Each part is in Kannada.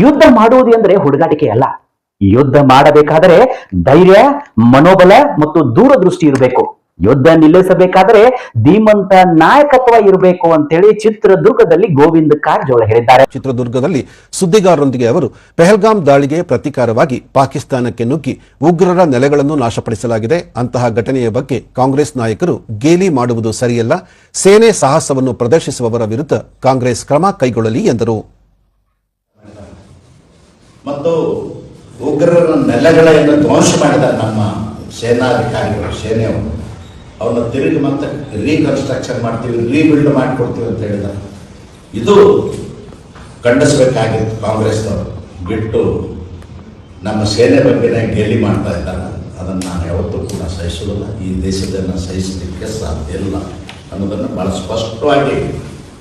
ಯುದ್ಧ ಮಾಡುವುದು ಎಂದರೆ ಹುಡುಗಾಟಿಕೆ ಅಲ್ಲ. ಯುದ್ಧ ಮಾಡಬೇಕಾದರೆ ಧೈರ್ಯ, ಮನೋಬಲ ಮತ್ತು ದೂರದೃಷ್ಟಿ ಇರಬೇಕು. ಯುದ್ಧ ನಿಲ್ಲಿಸಬೇಕಾದರೆ ಧೀಮಂತ ನಾಯಕತ್ವ ಇರಬೇಕು ಅಂತೇಳಿ ಚಿತ್ರದುರ್ಗದಲ್ಲಿ ಗೋವಿಂದ ಕಾರಜೋಳ ಹೇಳಿದ್ದಾರೆ. ಚಿತ್ರದುರ್ಗದಲ್ಲಿ ಸುದ್ದಿಗಾರರೊಂದಿಗೆ ಅವರು ಪೆಹಲ್ಗಾಮ್ ದಾಳಿಗೆ ಪ್ರತೀಕಾರವಾಗಿ ಪಾಕಿಸ್ತಾನಕ್ಕೆ ನುಗ್ಗಿ ಉಗ್ರರ ನೆಲೆಗಳನ್ನು ನಾಶಪಡಿಸಲಾಗಿದೆ. ಅಂತಹ ಘಟನೆಯ ಬಗ್ಗೆ ಕಾಂಗ್ರೆಸ್ ನಾಯಕರು ಗೇಲಿ ಮಾಡುವುದು ಸರಿಯಲ್ಲ. ಸೇನೆ ಸಾಹಸವನ್ನು ಪ್ರದರ್ಶಿಸುವವರ ವಿರುದ್ಧ ಕಾಂಗ್ರೆಸ್ ಕ್ರಮ ಕೈಗೊಳ್ಳಲಿ ಎಂದರು. ಮತ್ತು ಉಗ್ರರ ನೆಲೆಗಳನ್ನು ಧ್ವಂಸ ಮಾಡಿದ ನಮ್ಮ ಸೇನಾಧಿಕಾರಿಗಳು, ಸೇನೆಯವರು ಅವನ್ನ ತಿರುಗಿ ಮತ್ತೆ ರೀಕನ್ಸ್ಟ್ರಕ್ಷನ್ ಮಾಡ್ತೀವಿ ರೀಬಿಲ್ಡ್ ಮಾಡಿಕೊಡ್ತೀವಿ ಅಂತ ಹೇಳಿದ್ದಾರೆ ಇದು ಖಂಡಿಸಬೇಕಾಗಿತ್ತು ಕಾಂಗ್ರೆಸ್ನವರು. ಬಿಟ್ಟು ನಮ್ಮ ಸೇನೆ ಬಗ್ಗೆನೇ ಗೇಲಿ ಮಾಡ್ತಾ ಇದ್ದಾರೆ. ಅದನ್ನು ನಾನು ಯಾವತ್ತೂ ಕೂಡ ಸಹಿಸೋದಿಲ್ಲ ಈ ದೇಶದನ್ನು ಸಹಿಸಲಿಕ್ಕೆ ಸಾಧ್ಯ ಇಲ್ಲ ಅನ್ನೋದನ್ನು ಭಾಳ ಸ್ಪಷ್ಟವಾಗಿ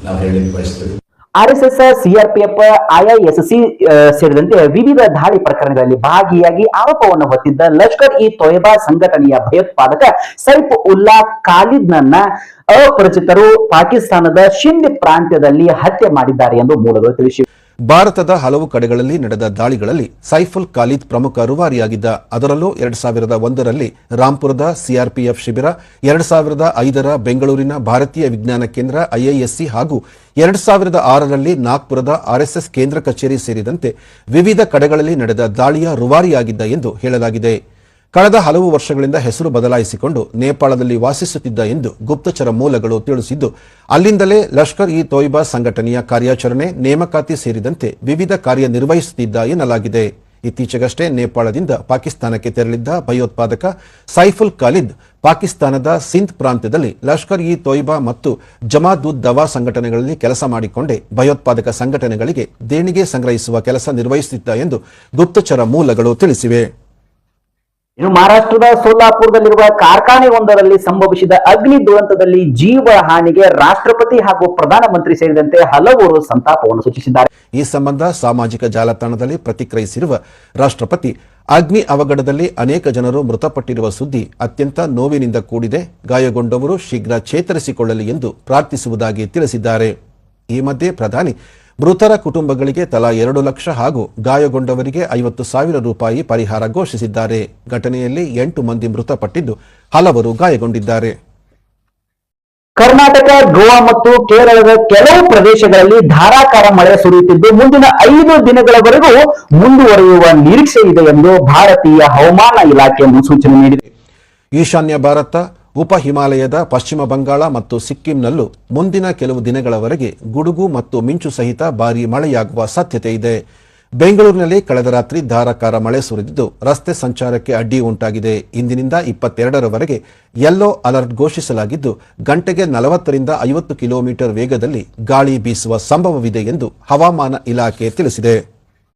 ನಾವು ಹೇಳಲಿಕ್ಕೆ ಬಯಸ್ತೀವಿ. ಆರ್ಎಸ್ಎಸ್ ಸಿಆರ್ಪಿಎಫ್ ಐಐಎಸ್ಸಿ ಸೇರಿದಂತೆ ವಿವಿಧ ದಾಳಿ ಪ್ರಕರಣಗಳಲ್ಲಿ ಭಾಗಿಯಾಗಿ ಆರೋಪವನ್ನು ಹೊತ್ತಿದ್ದ ಲಷ್ಕರ್ ಇ ತೊಯ್ಬಾ ಸಂಘಟನೆಯ ಭಯೋತ್ಪಾದಕ ಸೈಫ್ ಉಲ್ಲಾ ಖಾಲಿದ್ನನ್ನ ಅಪರಿಚಿತರು ಪಾಕಿಸ್ತಾನದ ಶಿಂದ್ ಪ್ರಾಂತ್ಯದಲ್ಲಿ ಹತ್ಯೆ ಮಾಡಿದ್ದಾರೆ ಎಂದು ಮೂಲಗಳು ತಿಳಿಸಿವೆ. ಭಾರತದ ಹಲವು ಕಡೆಗಳಲ್ಲಿ ನಡೆದ ದಾಳಿಗಳಲ್ಲಿ ಸೈಫುಲ್ ಖಾಲಿದ್ ಪ್ರಮುಖ ರುವಾರಿಯಾಗಿದ್ದ. ಅದರಲ್ಲೂ ಎರಡ್ ಸಾವಿರದ ಒಂದರಲ್ಲಿ ರಾಂಪುರದ ಸಿಆರ್ಪಿಎಫ್ ಶಿಬಿರ, ಎರಡ್ ಸಾವಿರದ ಐದರ ಬೆಂಗಳೂರಿನ ಭಾರತೀಯ ವಿಜ್ಞಾನ ಕೇಂದ್ರ ಐಐಎಸ್ಸಿ ಹಾಗೂ ಎರಡು ಸಾವಿರದ ಆರರಲ್ಲಿ ನಾಗ್ಪುರದ ಆರ್ಎಸ್ಎಸ್ ಕೇಂದ್ರ ಕಚೇರಿ ಸೇರಿದಂತೆ ವಿವಿಧ ಕಡೆಗಳಲ್ಲಿ ನಡೆದ ದಾಳಿಯ ರುವಾರಿಯಾಗಿದ್ದ ಎಂದು ಹೇಳಲಾಗಿದೆ. ಕಳೆದ ಹಲವು ವರ್ಷಗಳಿಂದ ಹೆಸರು ಬದಲಾಯಿಸಿಕೊಂಡು ನೇಪಾಳದಲ್ಲಿ ವಾಸಿಸುತ್ತಿದ್ದ ಎಂದು ಗುಪ್ತಚರ ಮೂಲಗಳು ತಿಳಿಸಿದ್ದು, ಅಲ್ಲಿಂದಲೇ ಲಷ್ಕರ್ ಇ ತೊಯ್ಬಾ ಸಂಘಟನೆಯ ಕಾರ್ಯಾಚರಣೆ ನೇಮಕಾತಿ ಸೇರಿದಂತೆ ವಿವಿಧ ಕಾರ್ಯನಿರ್ವಹಿಸುತ್ತಿದ್ದ ಎನ್ನಲಾಗಿದೆ. ಇತ್ತೀಚೆಗಷ್ಟೇ ನೇಪಾಳದಿಂದ ಪಾಕಿಸ್ತಾನಕ್ಕೆ ತೆರಳಿದ್ದ ಭಯೋತ್ಪಾದಕ ಸೈಫುಲ್ ಖಾಲಿದ್ ಪಾಕಿಸ್ತಾನದ ಸಿಂಧ್ ಪ್ರಾಂತ್ಯದಲ್ಲಿ ಲಷ್ಕರ್ ಇ ತೊಯ್ಬಾ ಮತ್ತು ಜಮಾತ್ ಉದ್ ದವಾ ಸಂಘಟನೆಗಳಲ್ಲಿ ಕೆಲಸ ಮಾಡಿಕೊಂಡೇ ಭಯೋತ್ಪಾದಕ ಸಂಘಟನೆಗಳಿಗೆ ದೇಣಿಗೆ ಸಂಗ್ರಹಿಸುವ ಕೆಲಸ ನಿರ್ವಹಿಸುತ್ತಿದ್ದ ಎಂದು ಗುಪ್ತಚರ ಮೂಲಗಳು ತಿಳಿಸಿವೆ. ಇನ್ನು ಮಹಾರಾಷ್ಟ್ರದ ಸೋಲಾಪುರದಲ್ಲಿರುವ ಕಾರ್ಖಾನೆ ಒಂದರಲ್ಲಿ ಸಂಭವಿಸಿದ ಅಗ್ನಿ ದುರಂತದಲ್ಲಿ ಜೀವ ಹಾನಿಗೆ ರಾಷ್ಟ್ರಪತಿ ಹಾಗೂ ಪ್ರಧಾನಮಂತ್ರಿ ಸೇರಿದಂತೆ ಹಲವರು ಸಂತಾಪವನ್ನು ಸೂಚಿಸಿದ್ದಾರೆ. ಈ ಸಂಬಂಧ ಸಾಮಾಜಿಕ ಜಾಲತಾಣದಲ್ಲಿ ಪ್ರತಿಕ್ರಿಯಿಸಿರುವ ರಾಷ್ಟ್ರಪತಿ, ಅಗ್ನಿ ಅವಘಡದಲ್ಲಿ ಅನೇಕ ಜನರು ಮೃತಪಟ್ಟಿರುವ ಸುದ್ದಿ ಅತ್ಯಂತ ನೋವಿನಿಂದ ಕೂಡಿದೆ, ಗಾಯಗೊಂಡವರು ಶೀಘ್ರ ಚೇತರಿಸಿಕೊಳ್ಳಲಿ ಎಂದು ಪ್ರಾರ್ಥಿಸುವುದಾಗಿ ತಿಳಿಸಿದ್ದಾರೆ. ಈ ಮಧ್ಯೆ ಪ್ರಧಾನಿ ಮೃತರ ಕುಟುಂಬಗಳಿಗೆ ತಲಾ ಎರಡು ಲಕ್ಷ ಹಾಗೂ ಗಾಯಗೊಂಡವರಿಗೆ ಐವತ್ತು ಸಾವಿರ ರೂಪಾಯಿ ಪರಿಹಾರ ಘೋಷಿಸಿದ್ದಾರೆ. ಘಟನೆಯಲ್ಲಿ ಎಂಟು ಮಂದಿ ಮೃತಪಟ್ಟಿದ್ದು ಹಲವರು ಗಾಯಗೊಂಡಿದ್ದಾರೆ. ಕರ್ನಾಟಕ ಗೋವಾ ಮತ್ತು ಕೇರಳದ ಕೆಲವು ಪ್ರದೇಶಗಳಲ್ಲಿ ಧಾರಾಕಾರ ಮಳೆ ಸುರಿಯುತ್ತಿದ್ದು ಮುಂದಿನ ಐದು ದಿನಗಳವರೆಗೂ ಮುಂದುವರಿಯುವ ನಿರೀಕ್ಷೆ ಇದೆ ಎಂದು ಭಾರತೀಯ ಹವಾಮಾನ ಇಲಾಖೆ ಮುನ್ಸೂಚನೆ ನೀಡಿದೆ. ಈಶಾನ್ಯ ಭಾರತ ಉಪ ಹಿಮಾಲಯದ ಪಶ್ಚಿಮ ಬಂಗಾಳ ಮತ್ತು ಸಿಕ್ಕಿಂನಲ್ಲೂ ಮುಂದಿನ ಕೆಲವು ದಿನಗಳವರೆಗೆ ಗುಡುಗು ಮತ್ತು ಮಿಂಚು ಸಹಿತ ಭಾರೀ ಮಳೆಯಾಗುವ ಸಾಧ್ಯತೆ ಇದೆ. ಬೆಂಗಳೂರಿನಲ್ಲಿ ಕಳೆದ ರಾತ್ರಿ ಧಾರಾಕಾರ ಮಳೆ ಸುರಿದಿದ್ದು ರಸ್ತೆ ಸಂಚಾರಕ್ಕೆ ಅಡ್ಡಿ ಉಂಟಾಗಿದೆ. ಇಂದಿನಿಂದ ಇಪ್ಪತ್ತೆರಡರವರೆಗೆ ಯೆಲ್ಲೋ ಅಲರ್ಟ್ ಘೋಷಿಸಲಾಗಿದ್ದು, ಗಂಟೆಗೆ ನಲವತ್ತರಿಂದ ಐವತ್ತು ಕಿಲೋಮೀಟರ್ ವೇಗದಲ್ಲಿ ಗಾಳಿ ಬೀಸುವ ಸಂಭವವಿದೆ ಎಂದು ಹವಾಮಾನ ಇಲಾಖೆ ತಿಳಿಸಿದೆ.